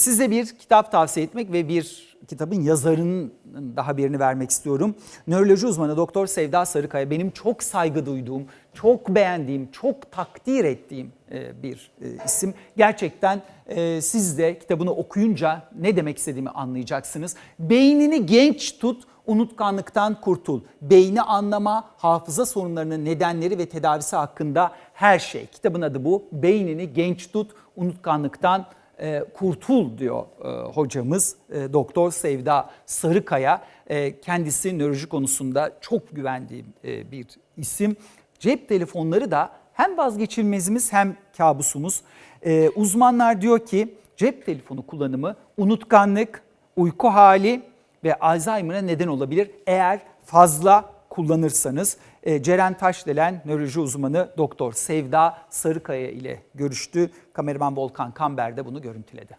Size bir kitap tavsiye etmek ve bir kitabın yazarının da haberini vermek istiyorum. Nöroloji uzmanı Doktor Sevda Sarıkaya benim çok saygı duyduğum, çok beğendiğim, çok takdir ettiğim e, bir e, isim. Gerçekten e, siz de kitabını okuyunca ne demek istediğimi anlayacaksınız. Beynini genç tut, unutkanlıktan kurtul. Beyni anlama, hafıza sorunlarının nedenleri ve tedavisi hakkında her şey. Kitabın adı bu. Beynini genç tut, unutkanlıktan e, kurtul diyor e, hocamız e, Doktor Sevda Sarıkaya. E, kendisi nöroloji konusunda çok güvendiğim e, bir isim. Cep telefonları da hem vazgeçilmezimiz hem kabusumuz. E, uzmanlar diyor ki cep telefonu kullanımı unutkanlık, uyku hali ve Alzheimer'a neden olabilir eğer fazla kullanırsanız. E, Ceren Taşdelen nöroloji uzmanı Doktor Sevda Sarıkaya ile görüştü. Kameraman Volkan Kamber de bunu görüntüledi.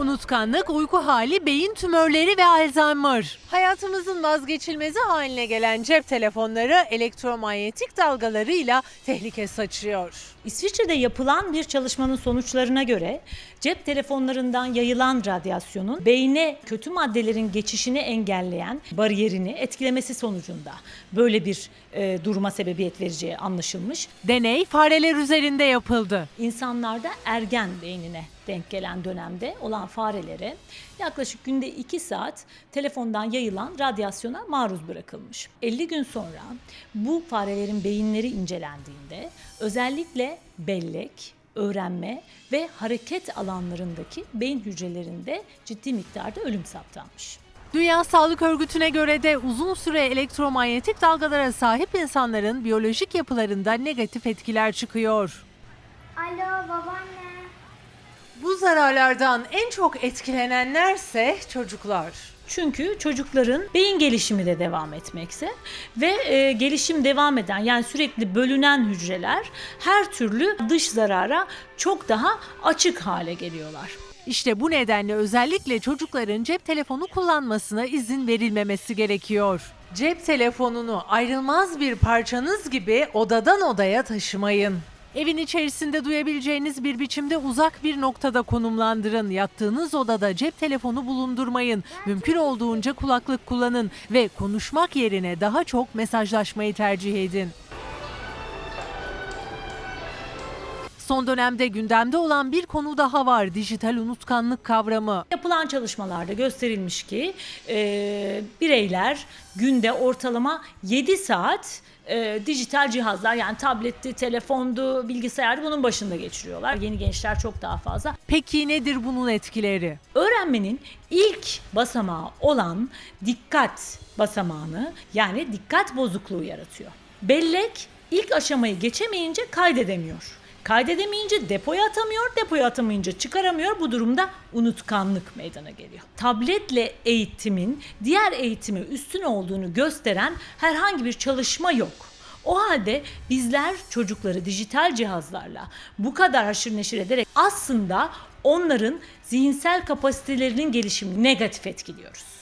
Unutkanlık, uyku hali, beyin tümörleri ve Alzheimer. Hayatımızın vazgeçilmezi haline gelen cep telefonları elektromanyetik dalgalarıyla tehlike saçıyor. İsviçre'de yapılan bir çalışmanın sonuçlarına göre cep telefonlarından yayılan radyasyonun beyne kötü maddelerin geçişini engelleyen bariyerini etkilemesi sonucunda böyle bir e, duruma sebebiyet vereceği anlaşılmış. Deney fareler üzerinde yapıldı. İnsanlarda ergen beynine denk gelen dönemde olan farelere yaklaşık günde 2 saat telefondan yayılan radyasyona maruz bırakılmış. 50 gün sonra bu farelerin beyinleri incelendiğinde özellikle bellek, öğrenme ve hareket alanlarındaki beyin hücrelerinde ciddi miktarda ölüm saptanmış. Dünya Sağlık Örgütü'ne göre de uzun süre elektromanyetik dalgalara sahip insanların biyolojik yapılarında negatif etkiler çıkıyor. Alo babaanne. Zararlardan en çok etkilenenlerse çocuklar. Çünkü çocukların beyin gelişimi de devam etmekte ve e, gelişim devam eden yani sürekli bölünen hücreler her türlü dış zarara çok daha açık hale geliyorlar. İşte bu nedenle özellikle çocukların cep telefonu kullanmasına izin verilmemesi gerekiyor. Cep telefonunu ayrılmaz bir parçanız gibi odadan odaya taşımayın. Evin içerisinde duyabileceğiniz bir biçimde uzak bir noktada konumlandırın. Yattığınız odada cep telefonu bulundurmayın. Mümkün olduğunca kulaklık kullanın ve konuşmak yerine daha çok mesajlaşmayı tercih edin. Son dönemde gündemde olan bir konu daha var. Dijital unutkanlık kavramı. Yapılan çalışmalarda gösterilmiş ki e, bireyler günde ortalama 7 saat e, dijital cihazlar yani tabletti, telefondu, bilgisayardı bunun başında geçiriyorlar. Yeni gençler çok daha fazla. Peki nedir bunun etkileri? Öğrenmenin ilk basamağı olan dikkat basamağını yani dikkat bozukluğu yaratıyor. Bellek ilk aşamayı geçemeyince kaydedemiyor. Kaydedemeyince depoya atamıyor, depoya atamayınca çıkaramıyor. Bu durumda unutkanlık meydana geliyor. Tabletle eğitimin diğer eğitimi üstün olduğunu gösteren herhangi bir çalışma yok. O halde bizler çocukları dijital cihazlarla bu kadar haşır neşir ederek aslında onların zihinsel kapasitelerinin gelişimini negatif etkiliyoruz.